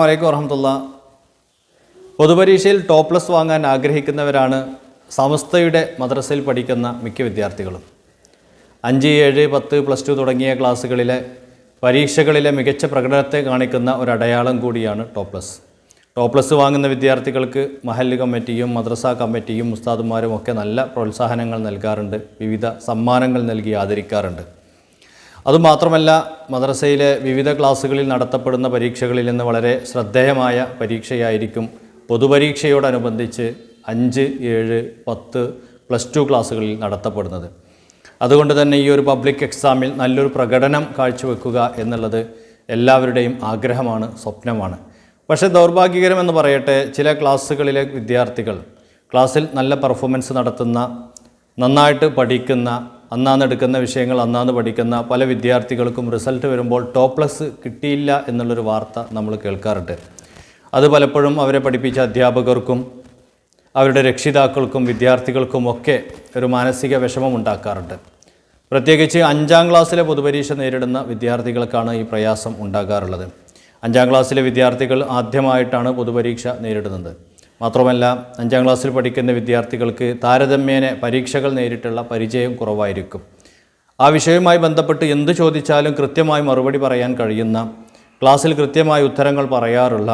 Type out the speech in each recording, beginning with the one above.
വലൈക്കും വറഹമുല്ല പൊതുപരീക്ഷയിൽ പ്ലസ് വാങ്ങാൻ ആഗ്രഹിക്കുന്നവരാണ് സമസ്തയുടെ മദ്രസയിൽ പഠിക്കുന്ന മിക്ക വിദ്യാർത്ഥികളും. അഞ്ച് ഏഴ് പത്ത് പ്ലസ് ടു തുടങ്ങിയ ക്ലാസ്സുകളിലെ പരീക്ഷകളിലെ മികച്ച പ്രകടനത്തെ കാണിക്കുന്ന ഒരു അടയാളം കൂടിയാണ് ടോപ്പ് പ്ലസ് വാങ്ങുന്ന വിദ്യാർത്ഥികൾക്ക് മഹല്ല് കമ്മിറ്റിയും മദ്രസ കമ്മിറ്റിയും ഉസ്താദുമാരും ഒക്കെ നല്ല പ്രോത്സാഹനങ്ങൾ നൽകാറുണ്ട് വിവിധ സമ്മാനങ്ങൾ നൽകി ആദരിക്കാറുണ്ട്. അതുമാത്രമല്ല മദ്രസയിലെ വിവിധ ക്ലാസ്സുകളിൽ നടത്തപ്പെടുന്ന പരീക്ഷകളിൽ നിന്ന് വളരെ ശ്രദ്ധേയമായ പരീക്ഷയായിരിക്കും. പൊതുപരീക്ഷയോടനുബന്ധിച്ച് അഞ്ച് ഏഴ് പത്ത് പ്ലസ് ടു ക്ലാസ്സുകളിൽ നടത്തപ്പെടുന്നത്. അതുകൊണ്ട് തന്നെ ഈ ഒരു പബ്ലിക് എക്സാമിൽ നല്ലൊരു പ്രകടനം കാഴ്ചവെക്കുക എന്നുള്ളത് എല്ലാവരുടെയും ആഗ്രഹമാണ് സ്വപ്നമാണ്. പക്ഷേ ദൗർഭാഗ്യകരമെന്ന് പറയട്ടെ ചില ക്ലാസ്സുകളിലെ വിദ്യാർത്ഥികൾ ക്ലാസ്സിൽ നല്ല പെർഫോമൻസ് നടത്തുന്ന നന്നായിട്ട് പഠിക്കുന്ന അന്നാന്ന് എടുക്കുന്ന വിഷയങ്ങൾ അന്നാന്ന് പഠിക്കുന്ന പല വിദ്യാർത്ഥികൾക്കും റിസൾട്ട് വരുമ്പോൾ ടോപ്പ് പ്ലസ് കിട്ടിയില്ല എന്നുള്ളൊരു വാർത്ത നമ്മൾ കേൾക്കാറുണ്ട്. അത് പലപ്പോഴും അവരെ പഠിപ്പിച്ച അധ്യാപകർക്കും അവരുടെ രക്ഷിതാക്കൾക്കും വിദ്യാർത്ഥികൾക്കുമൊക്കെ ഒരു മാനസിക വിഷമം ഉണ്ടാക്കാറുണ്ട്. പ്രത്യേകിച്ച് അഞ്ചാം ക്ലാസ്സിലെ പൊതുപരീക്ഷ നേരിടുന്ന വിദ്യാർത്ഥികൾക്കാണ് ഈ പ്രയാസം ഉണ്ടാകാറുള്ളത്. അഞ്ചാം ക്ലാസ്സിലെ വിദ്യാർത്ഥികൾ ആദ്യമായിട്ടാണ് പൊതുപരീക്ഷ നേരിടുന്നത്. മാത്രമല്ല അഞ്ചാം ക്ലാസ്സിൽ പഠിക്കുന്ന വിദ്യാർത്ഥികൾക്ക് താരതമ്യേന പരീക്ഷകൾ നേരിട്ടുള്ള പരിചയം കുറവായിരിക്കും. ആ വിഷയവുമായി ബന്ധപ്പെട്ട് എന്ത് ചോദിച്ചാലും കൃത്യമായി മറുപടി പറയാൻ കഴിയുന്ന ക്ലാസ്സിൽ കൃത്യമായി ഉത്തരങ്ങൾ പറയാറുള്ള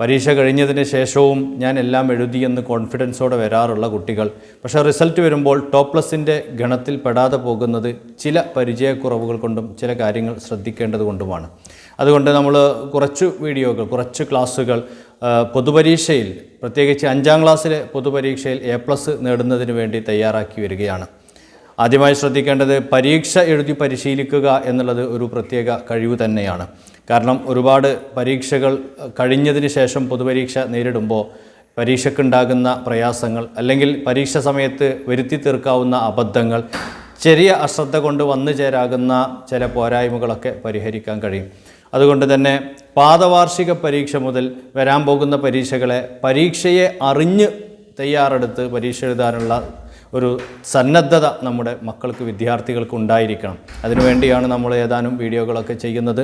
പരീക്ഷ കഴിഞ്ഞതിന് ശേഷവും ഞാൻ എല്ലാം എഴുതിയെന്ന് കോൺഫിഡൻസോടെ വരാറുള്ള കുട്ടികൾ. പക്ഷേ റിസൾട്ട് വരുമ്പോൾ ടോപ്പ് പ്ലസിന്റെ ഗണത്തിൽ പെടാതെ പോകുന്നത് ചില പരിചയക്കുറവുകൾ കൊണ്ടും ചില കാര്യങ്ങൾ ശ്രദ്ധിക്കേണ്ടത് കൊണ്ടുമാണ്. അതുകൊണ്ട് നമ്മൾ കുറച്ച് വീഡിയോകൾ കുറച്ച് ക്ലാസ്സുകൾ പൊതുപരീക്ഷയിൽ പ്രത്യേകിച്ച് അഞ്ചാം ക്ലാസ്സിലെ പൊതുപരീക്ഷയിൽ എ പ്ലസ് നേടുന്നതിന് വേണ്ടി തയ്യാറാക്കി വരികയാണ്. ആദ്യമായി ശ്രദ്ധിക്കേണ്ടത് പരീക്ഷ എഴുതി പരിശീലിക്കുക എന്നുള്ളത് ഒരു പ്രത്യേക കഴിവ് തന്നെയാണ്. കാരണം ഒരുപാട് പരീക്ഷകൾ കഴിഞ്ഞതിന് ശേഷം പൊതുപരീക്ഷ നേരിടുമ്പോൾ പരീക്ഷയ്ക്കുണ്ടാകുന്ന പ്രയാസങ്ങൾ അല്ലെങ്കിൽ പരീക്ഷ സമയത്ത് വരുത്തി തീർക്കാവുന്ന അബദ്ധങ്ങൾ ചെറിയ അശ്രദ്ധ കൊണ്ട് വന്നു ചേരാകുന്ന ചില പോരായ്മകളൊക്കെ പരിഹരിക്കാൻ കഴിയും. അതുകൊണ്ട് തന്നെ പാദവാർഷിക പരീക്ഷ മുതൽ വരാൻ പോകുന്ന പരീക്ഷകളെ പരീക്ഷയെ അറിഞ്ഞ് തയ്യാറെടുത്ത് പരീക്ഷ എഴുതാനുള്ള ഒരു സന്നദ്ധത നമ്മുടെ മക്കൾക്ക് വിദ്യാർത്ഥികൾക്ക് ഉണ്ടായിരിക്കണം. അതിനുവേണ്ടിയാണ് നമ്മൾ ഏതാനും വീഡിയോകളൊക്കെ ചെയ്യുന്നത്.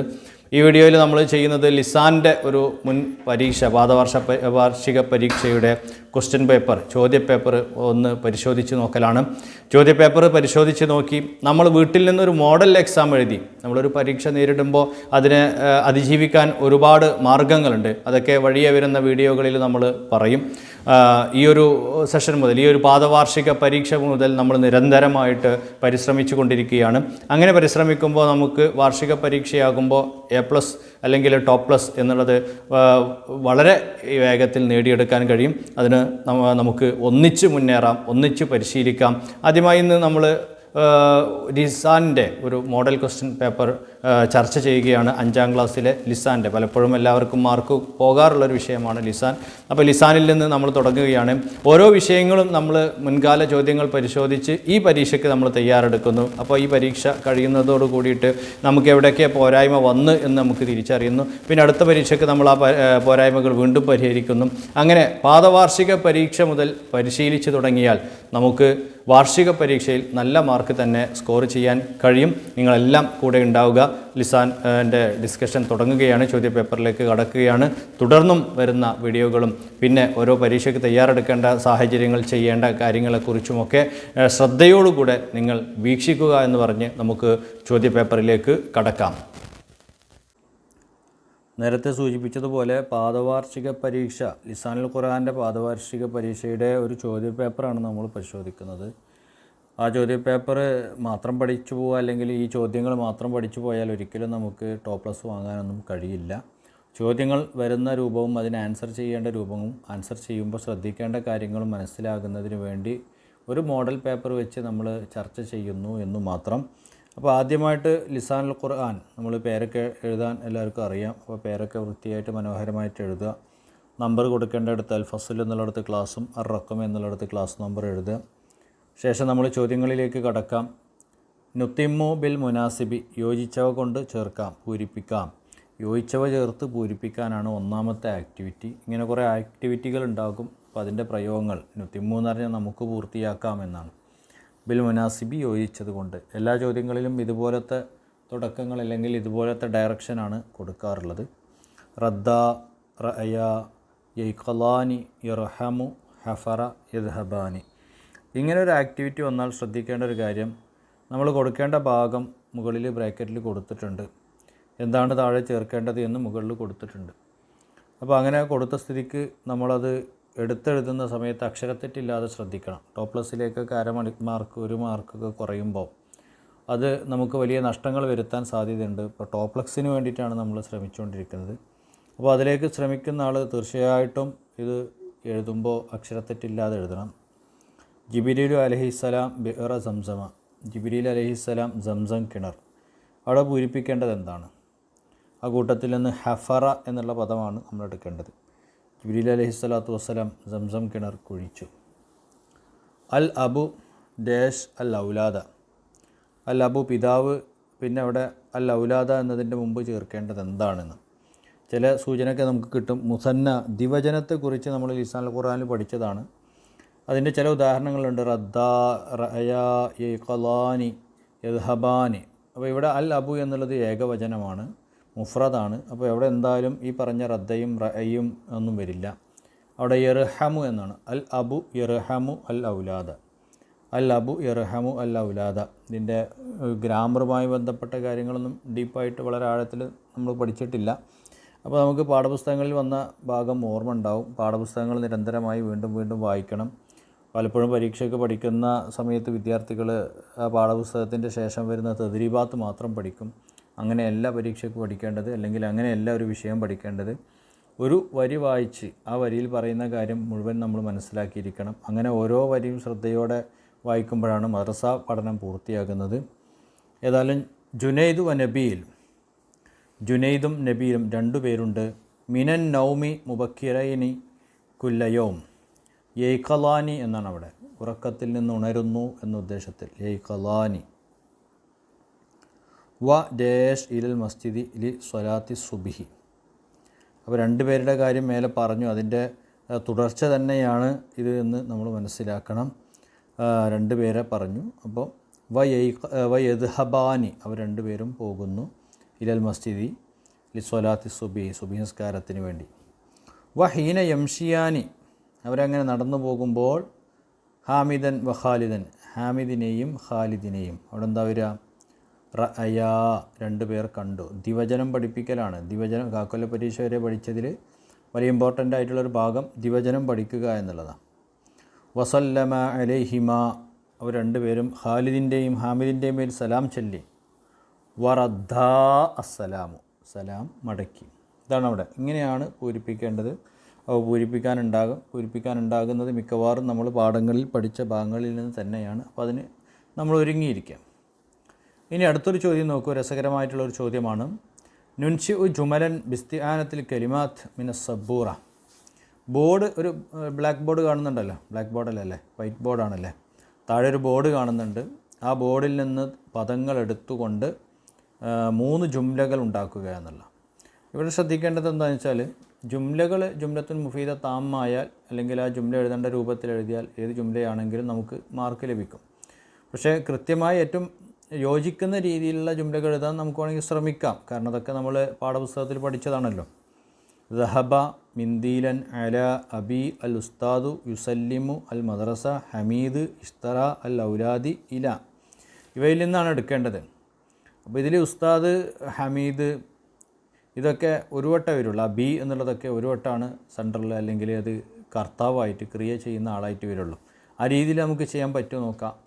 ഈ വീഡിയോയിൽ നമ്മൾ ചെയ്യുന്നത് ലിസാന്റെ ഒരു മുൻ പരീക്ഷ പാദവർഷ വാർഷിക പരീക്ഷയുടെ ക്വസ്റ്റ്യൻ പേപ്പർ ചോദ്യപേപ്പർ ഒന്ന് പരിശോധിച്ച് നോക്കലാണ്. ചോദ്യപേപ്പർ പരിശോധിച്ച് നോക്കി നമ്മൾ വീട്ടിൽ നിന്നൊരു മോഡൽ എക്സാം എഴുതി. നമ്മളൊരു പരീക്ഷ നേരിടുമ്പോൾ അതിനെ അതിജീവിക്കാൻ ഒരുപാട് മാർഗങ്ങളുണ്ട്. അതൊക്കെ വഴിയെ വരുന്ന വീഡിയോകളിൽ നമ്മൾ പറയും. ഈ ഒരു സെഷൻ മുതൽ ഈ ഒരു പാദവാർഷിക പരീക്ഷ മുതൽ നമ്മൾ നിരന്തരമായിട്ട് പരിശ്രമിച്ചു കൊണ്ടിരിക്കുകയാണ് അങ്ങനെ പരിശ്രമിക്കുമ്പോൾ നമുക്ക് വാർഷിക പരീക്ഷയാകുമ്പോൾ എ പ്ലസ് അല്ലെങ്കിൽ ടോപ്പ് പ്ലസ് എന്നുള്ളത് വളരെ വേഗത്തിൽ നേടിയെടുക്കാൻ കഴിയും. അതിന് നമുക്ക് ഒന്നിച്ച് മുന്നേറാം ഒന്നിച്ച് പരിശീലിക്കാം. ആദ്യമായി ഇന്ന് നമ്മൾ ലിസാന്റെ ഒരു മോഡൽ ക്വസ്റ്റ്യൻ പേപ്പർ ചർച്ച ചെയ്യുകയാണ് അഞ്ചാം ക്ലാസ്സിലെ ലിസാന്റെ. പലപ്പോഴും എല്ലാവർക്കും മാർക്ക് പോകാറുള്ളൊരു വിഷയമാണ് ലിസാൻ. അപ്പോൾ ലിസാനിൽ നിന്ന് നമ്മൾ തുടങ്ങുകയാണ്. ഓരോ വിഷയങ്ങളും നമ്മൾ മുൻകാല ചോദ്യങ്ങൾ പരിശോധിച്ച് ഈ പരീക്ഷയ്ക്ക് നമ്മൾ തയ്യാറെടുക്കുന്നു. അപ്പോൾ ഈ പരീക്ഷ കഴിയുന്നതോട് കൂടിയിട്ട് നമുക്ക് എവിടെയൊക്കെ പോരായ്മ വന്ന് എന്ന് നമുക്ക് തിരിച്ചറിയുന്നു. പിന്നെ അടുത്ത പരീക്ഷയ്ക്ക് നമ്മൾ ആ പോരായ്മകൾ വീണ്ടും പരിഹരിക്കുന്നു. അങ്ങനെ പാദവാർഷിക പരീക്ഷ മുതൽ പരിശീലിച്ച് തുടങ്ങിയാൽ നമുക്ക് വാർഷിക പരീക്ഷയിൽ നല്ല മാർക്ക് തന്നെ സ്കോർ ചെയ്യാൻ കഴിയും. നിങ്ങളെല്ലാം കൂടെ ഉണ്ടാവുക. ലിസാൻ എന്റെ ഡിസ്കഷൻ തുടങ്ങുകയാണ്. ചോദ്യപേപ്പറിലേക്ക് കടക്കുകയാണ്. തുടർന്നും വരുന്ന വീഡിയോകളും പിന്നെ ഓരോ പരീക്ഷയ്ക്ക് തയ്യാറെടുക്കേണ്ട സാഹചര്യങ്ങൾ ചെയ്യേണ്ട കാര്യങ്ങളെക്കുറിച്ചുമൊക്കെ ശ്രദ്ധയോടുകൂടെ നിങ്ങൾ വീക്ഷിക്കുക എന്ന് പറഞ്ഞ് നമുക്ക് ചോദ്യപേപ്പറിലേക്ക് കടക്കാം. നേരത്തെ സൂചിപ്പിച്ചതുപോലെ പാദവാർഷിക പരീക്ഷ ലിസാനുൽ ഖുർആാന്റെ പാദവാർഷിക പരീക്ഷയുടെ ഒരു ചോദ്യപേപ്പറാണ് നമ്മൾ പരിശോധിക്കുന്നത്. ആ ചോദ്യപേപ്പർ മാത്രം പഠിച്ചു പോവുക അല്ലെങ്കിൽ ഈ ചോദ്യങ്ങൾ മാത്രം പഠിച്ചു പോയാൽ ഒരിക്കലും നമുക്ക് ടോപ്പ് പ്ലസ് വാങ്ങാനൊന്നും കഴിയില്ല. ചോദ്യങ്ങൾ വരുന്ന രൂപവും അതിന് ആൻസർ ചെയ്യേണ്ട രൂപവും ആൻസർ ചെയ്യുമ്പോൾ ശ്രദ്ധിക്കേണ്ട കാര്യങ്ങളും മനസ്സിലാകുന്നതിന് വേണ്ടി ഒരു മോഡൽ പേപ്പർ വെച്ച് നമ്മൾ ചർച്ച ചെയ്യുന്നു എന്ന് മാത്രം. അപ്പോൾ ആദ്യമായിട്ട് ലിസാനുൽ ഖുർആൻ നമ്മൾ പേരൊക്കെ എഴുതാൻ എല്ലാവർക്കും അറിയാം. അപ്പോൾ പേരൊക്കെ വൃത്തിയായിട്ട് മനോഹരമായിട്ട് എഴുതുക. നമ്പർ കൊടുക്കേണ്ടടുത്ത് അൽഫസൽ എന്നുള്ളിടത്ത് ക്ലാസ്സും അർ റക്കം എന്നുള്ളിടത്ത് ക്ലാസ് നമ്പർ എഴുതുക. ശേഷം നമ്മൾ ചോദ്യങ്ങളിലേക്ക് കടക്കാം. നുത്തിമ്മു ബിൽ മുനാസിബി യോജിച്ചവ കൊണ്ട് ചേർക്കാം പൂരിപ്പിക്കാം. യോജിച്ചവ ചേർത്ത് പൂരിപ്പിക്കാനാണ് ഒന്നാമത്തെ ആക്ടിവിറ്റി. ഇങ്ങനെ കുറേ ആക്ടിവിറ്റികൾ ഉണ്ടാകും. അപ്പോൾ അതിന്റെ പ്രയോഗങ്ങൾ നുത്തിമ്മു എന്ന് പറഞ്ഞാൽ നമുക്ക് പൂർത്തിയാക്കാം എന്നാണ്. ബിൽ മുനാസിബി യോജിച്ചത് കൊണ്ട് എല്ലാ ചോദ്യങ്ങളിലും ഇതുപോലത്തെ തുടക്കങ്ങൾ അല്ലെങ്കിൽ ഇതുപോലത്തെ ഡയറക്ഷനാണ് കൊടുക്കാറുള്ളത്. റദ്ദ റയ യൈഖലാനി യർഹമു ഹഫറ യദ്ഹബാനി. ഇങ്ങനെ ഒരു ആക്ടിവിറ്റി വന്നാൽ ശ്രദ്ധിക്കേണ്ട ഒരു കാര്യം നമ്മൾ കൊടുക്കേണ്ട ഭാഗം മുകളിൽ ബ്രാക്കറ്റിൽ കൊടുത്തിട്ടുണ്ട്. എന്താണ് താഴെ ചേർക്കേണ്ടത് എന്ന് മുകളിൽ കൊടുത്തിട്ടുണ്ട്. അപ്പോൾ അങ്ങനെ കൊടുത്ത സ്ഥിതിക്ക് നമ്മളത് എടുത്തെഴുതുന്ന സമയത്ത് അക്ഷരത്തെറ്റില്ലാതെ ശ്രദ്ധിക്കണം. ടോപ്പ് പ്ലസിലേക്കൊക്കെ അരമണി മാർക്ക് ഒരു മാർക്കൊക്കെ കുറയുമ്പോൾ അത് നമുക്ക് വലിയ നഷ്ടങ്ങൾ വരുത്താൻ സാധ്യതയുണ്ട്. ഇപ്പോൾ ടോപ്പ് പ്ലക്സിന് വേണ്ടിയിട്ടാണ് നമ്മൾ ശ്രമിച്ചുകൊണ്ടിരിക്കുന്നത്. അപ്പോൾ അതിലേക്ക് ശ്രമിക്കുന്ന ആൾ തീർച്ചയായിട്ടും ഇത് എഴുതുമ്പോൾ അക്ഷരത്തെറ്റില്ലാതെ എഴുതണം. ജിബിരിലു അലഹിസ്സലാം ബിഹറ സംസമ. ജിബിരിൽ അലഹിസ്സലാം സംസം കിണർ. അവിടെ പൂരിപ്പിക്കേണ്ടത് എന്താണ്? ആ കൂട്ടത്തിൽ നിന്ന് ഹഫറ എന്നുള്ള പദമാണ് നമ്മൾ എടുക്കേണ്ടത്. ജിബിരിൽ അലഹിസ്സലാത്തു വസ്സലാം സംസം കിണർ കുഴിച്ചു. അൽ അബു ഡാഷ് അൽ ഔലാദ. അൽ അബു പിതാവ് പിന്നെ അവിടെ അൽ ഔലാദ എന്നതിന്റെ മുമ്പ് ചേർക്കേണ്ടത് എന്താണെന്ന്. ചില സൂചനയൊക്കെ നമുക്ക് കിട്ടും. മുസന്ന ദിവചനത്തെക്കുറിച്ച് നമ്മൾ ലിസാൻ ഖുറാനിൽ പഠിച്ചതാണ്. അതിന്റെ ചില ഉദാഹരണങ്ങളുണ്ട്. റദ്ദ റയാ യഖലാനി യദ്ഹബാനി. അപ്പോൾ ഇവിടെ അൽ അബു എന്നുള്ളത് ഏകവചനമാണ്. മുഫ്രദാണ്. അപ്പോൾ എവിടെ എന്തായാലും ഈ പറഞ്ഞ റദ്ദയും റയും ഒന്നും വരില്ല. അവിടെ യർഹമു എന്നാണ്. അൽ അബു യർഹമു അൽ ഔലാദ. അൽ അബു യർഹമു അൽ ഔലാദ. ഇതിന്റെ ഗ്രാമറുമായി ബന്ധപ്പെട്ട കാര്യങ്ങളൊന്നും ഡീപ്പായിട്ട് വളരെ ആഴത്തിൽ നമ്മൾ പഠിച്ചിട്ടില്ല. അപ്പോൾ നമുക്ക് പാഠപുസ്തകങ്ങളിൽ വന്ന ഭാഗം ഓർമ്മ ഉണ്ടാവും. പാഠപുസ്തകങ്ങൾ നിരന്തരമായി വീണ്ടും വീണ്ടും വായിക്കണം. പലപ്പോഴും പരീക്ഷയ്ക്ക് പഠിക്കുന്ന സമയത്ത് വിദ്യാർത്ഥികൾ ആ പാഠപുസ്തകത്തിന്റെ ശേഷം വരുന്ന തദ്രീബാത്ത് മാത്രം പഠിക്കും. അങ്ങനെയല്ല പരീക്ഷയ്ക്ക് പഠിക്കേണ്ടത് അല്ലെങ്കിൽ അങ്ങനെയല്ല ഒരു വിഷയം പഠിക്കേണ്ടത് ഒരു വരി വായിച്ച് ആ വരിയിൽ പറയുന്ന കാര്യം മുഴുവൻ നമ്മൾ മനസ്സിലാക്കിയിരിക്കണം. അങ്ങനെ ഓരോ വരിയും ശ്രദ്ധയോടെ വായിക്കുമ്പോഴാണ് മദ്രസ പഠനം പൂർത്തിയാകുന്നത്. ഏതായാലും ജുനൈദ് വ നബീൽ ജുനൈദും നബീലും രണ്ടു പേരുണ്ട്. മിനൻ നൗമി മുബക്കിറൈനി കുല്ലയോം യൈഖലാനി എന്നാണ് അവിടെ. ഉറക്കത്തിൽ നിന്ന് ഉണരുന്നു എന്ന ഉദ്ദേശത്തിൽ യെയ്ഖലാനി വ ഡേഷ് ഇലൽ മസ്ജിദി ലി സ്വലാത്തി സുബിഹി അപ്പോൾ രണ്ടുപേരുടെ കാര്യം മേലെ പറഞ്ഞു. അതിന്റെ തുടർച്ച തന്നെയാണ് ഇത് എന്ന് നമ്മൾ മനസ്സിലാക്കണം. രണ്ട് പേരെ പറഞ്ഞു. അപ്പോൾ വ യൈ വ യദ്ഹബാനി അവർ രണ്ടുപേരും പോകുന്നു ഇലൽ മസ്ജിദി ലി സ്വലാത്തി സുബി സുബി നിസ്കാരത്തിന് വേണ്ടി. വ ഹീന യംഷിയാനി അവരങ്ങനെ നടന്നു പോകുമ്പോൾ ഹാമിദൻ വ ഖാലിദൻ ഹാമിദിനെയും ഖാലിദിനെയും. അവിടെ എന്താ വരിക? റഅയാ രണ്ട് പേർ കണ്ടു. ദിവചനം പഠിപ്പിക്കലാണ്. ദിവചനം കാക്കൊല്ല പരീക്ഷ വരെ പഠിച്ചതിൽ വലിയ ഇമ്പോർട്ടന്റ് ആയിട്ടുള്ളൊരു ഭാഗം ദിവചനം പഠിക്കുക എന്നുള്ളതാണ്. വസല്ലമ അലൈഹിമ അവർ രണ്ടുപേരും ഖാലിദിന്റെയും ഹാമിദിന്റെയും മേൽ സലാം ചൊല്ലി. വറദ്ദ അസ്സലാമു. സലാം മടക്കി. ഇതാണ് അവിടെ. ഇങ്ങനെയാണ് പൂരിപ്പിക്കേണ്ടത്. അവ പൂരിപ്പിക്കാനുണ്ടാകും. പൂരിപ്പിക്കാനുണ്ടാകുന്നത് മിക്കവാറും നമ്മൾ പാഠങ്ങളിൽ പഠിച്ച ഭാഗങ്ങളിൽ നിന്ന് തന്നെയാണ്. അപ്പോൾ അതിന് നമ്മൾ ഒരുങ്ങിയിരിക്കാം. ഇനി അടുത്തൊരു ചോദ്യം നോക്കൂ. രസകരമായിട്ടുള്ള ഒരു ചോദ്യമാണ്. നുൻഷി ഉ ജുമലൻ ബിസ്തിയാനത്തിൽ കലിമാത്ത് മിന സബൂറ. ബോർഡ് ഒരു ബ്ലാക്ക് ബോർഡ് കാണുന്നുണ്ടല്ലോ. ബ്ലാക്ക് ബോർഡല്ലേ വൈറ്റ് ബോർഡാണല്ലേ? താഴെ ഒരു ബോർഡ് കാണുന്നുണ്ട്. ആ ബോർഡിൽ നിന്ന് പദങ്ങൾ എടുത്തുകൊണ്ട് മൂന്ന് ജുംലകൾ ഉണ്ടാക്കുക എന്നുള്ള. ഇവിടെ ശ്രദ്ധിക്കേണ്ടത് എന്താണെന്ന് വെച്ചാൽ ജുംലകൾ ജുംലത്തുൻ മുഫീദ താമായാൽ അല്ലെങ്കിൽ ആ ജുംല എഴുതേണ്ട രൂപത്തിൽ എഴുതിയാൽ ഏത് ജുംലയാണെങ്കിലും നമുക്ക് മാർക്ക് ലഭിക്കും. പക്ഷേ കൃത്യമായി ഏറ്റവും യോജിക്കുന്ന രീതിയിലുള്ള ജുംലകൾ എഴുതാൻ നമുക്ക് വേണമെങ്കിൽ ശ്രമിക്കാം. കാരണം അതൊക്കെ നമ്മൾ പാഠപുസ്തകത്തിൽ പഠിച്ചതാണല്ലോ. ദഹബ മിന്ദീലൻ അല അബി അൽ ഉസ്താദു യുസല്ലിമു അൽ മദ്രസ ഹമീദ് ഇഷ്തറ അൽ ഔലാദി ഇല. ഇവയിൽ നിന്നാണ് എടുക്കേണ്ടത്. അപ്പോൾ ഇതിൽ ഉസ്താദ് ഹമീദ് ഇതൊക്കെ ഒരു വട്ടം വരുള്ളൂ. ആ ബി എന്നുള്ളതൊക്കെ ഒരു വട്ടമാണ് സെൻട്രൽ അല്ലെങ്കിൽ അത് കർത്താവായിട്ട് ക്രിയ ചെയ്യുന്ന ആളായിട്ട് വരുള്ളൂ. ആ രീതിയിൽ നമുക്ക് ചെയ്യാൻ പറ്റുമോ നോക്കാം.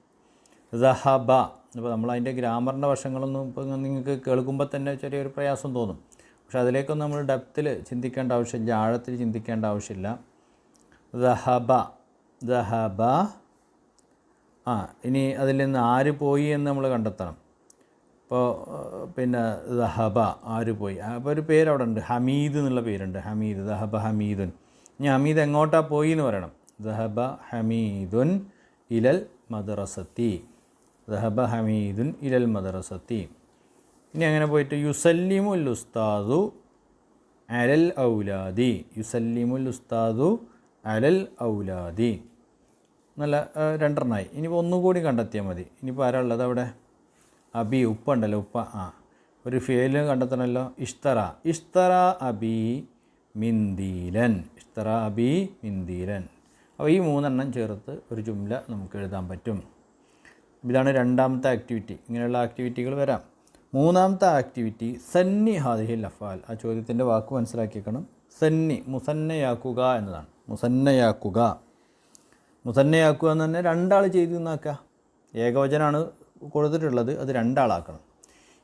ദഹബ അപ്പോൾ നമ്മൾ അതിന്റെ ഗ്രാമറിന്റെ വശങ്ങളൊന്നും ഇപ്പോൾ നിങ്ങൾക്ക് കേൾക്കുമ്പോൾ തന്നെ ചെറിയൊരു പ്രയാസം തോന്നും. പക്ഷെ അതിലേക്കൊന്നും നമ്മൾ ഡെപ്തിൽ ചിന്തിക്കേണ്ട ആവശ്യമില്ല ആഴത്തിൽ ചിന്തിക്കേണ്ട ആവശ്യമില്ല. ദഹബ ദഹബ ആ ഇനി അതിൽ നിന്ന് ആര് പോയി എന്ന് നമ്മൾ കണ്ടെത്തണം. ഇപ്പോൾ പിന്നെ ദഹബ ആര് പോയി? അപ്പോൾ ഒരു പേര് അവിടെ ഉണ്ട് ഹമീദ് എന്നുള്ള പേരുണ്ട് ഹമീദ് ദഹബ ഹമീദുൻ. ഇനി ഹമീദ് എങ്ങോട്ടാണ് പോയി എന്ന് പറയണം? ദഹബ ഹമീദുൻ ഇലൽ മദ്രസത്തി. ദഹബ ഹമീദുൻ ഇലൽ മദ്രസത്തി. ഇനി അങ്ങനെ പോയിട്ട് യുസല്ലിമുൽ ഉസ്താദു അലൽ ഔലാദി. യുസല്ലിമുൽ ഉസ്താദു അലൽ ഔലാദി. നല്ല രണ്ടെണ്ണമായി ഇനിയിപ്പോൾ ഒന്നുകൂടി കണ്ടെത്തിയാൽ മതി. ഇനിയിപ്പോൾ ആരാ ഉള്ളത് അവിടെ? അബി ഉപ്പ ഉണ്ടല്ലോ ഉപ്പ. ആ ഒരു ഫേൽ കണ്ടെത്തണമല്ലോ ഇഷ്തറ. ഇഷ്തറ അബി മിന്ദീലൻ. ഇഷ്തറ അബി മിന്ദീലൻ. അപ്പോൾ ഈ മൂന്നെണ്ണം ചേർത്ത് ഒരു ജുംല നമുക്ക് എഴുതാൻ പറ്റും. ഇതാണ് രണ്ടാമത്തെ ആക്ടിവിറ്റി ഇങ്ങനെയുള്ള ആക്ടിവിറ്റികൾ വരാം. മൂന്നാമത്തെ ആക്ടിവിറ്റി സന്നി ഹാദിഹിൽ അഫാൽ ആ ചോദ്യത്തിന്റെ വാക്ക് മനസ്സിലാക്കിയേക്കണം. സന്നി മുസന്നയാക്കുക എന്നതാണ്. മുസന്നയാക്കുക. മുസന്നയാക്കുക എന്ന് തന്നെ രണ്ടാൾ ചെയ്തു എന്നാക്കുക. ഏകവചനാണ് കൊടുത്തിട്ടുള്ളത്. അത് രണ്ടാളാക്കണം.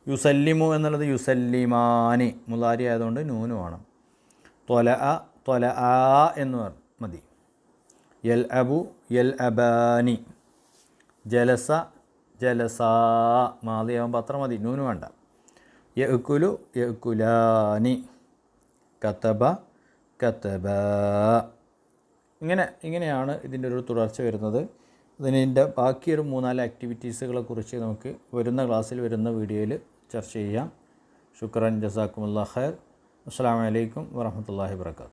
യുസല്ലിമു എന്നുള്ളത് യുസല്ലിമാനി. മുലാരി ആയതുകൊണ്ട് നൂനു വേണം. തൊല അ തൊല ആ എന്ന് മതി. യൽ അബു യൽ അബാനി. ജലസ ജലസാ. മാതിയാകുമ്പോൾ അത്ര മതി. നൂന് വേണ്ട. യക്കുലു യക്കുലാനി കത്തബ കത്തബ. ഇങ്ങനെ ഇങ്ങനെയാണ് ഇതിന്റെ ഒരു തുടർച്ച വരുന്നത്. ഇതിന്റെ ബാക്കിയൊരു മൂന്നാൽ ആക്ടിവിറ്റീസുകളെ കുറിച്ച് നമുക്ക് വരുന്ന ക്ലാസ്സിൽ വരുന്ന വീഡിയോയിൽ ചർച്ച ചെയ്യാം. ശുക്രൻ ജസാക്കുമുല്ലാ ഖൈർ. അസ്സാം വലൈക്കും വാഹമത്തല്ലാഹി വർക്കാത്തു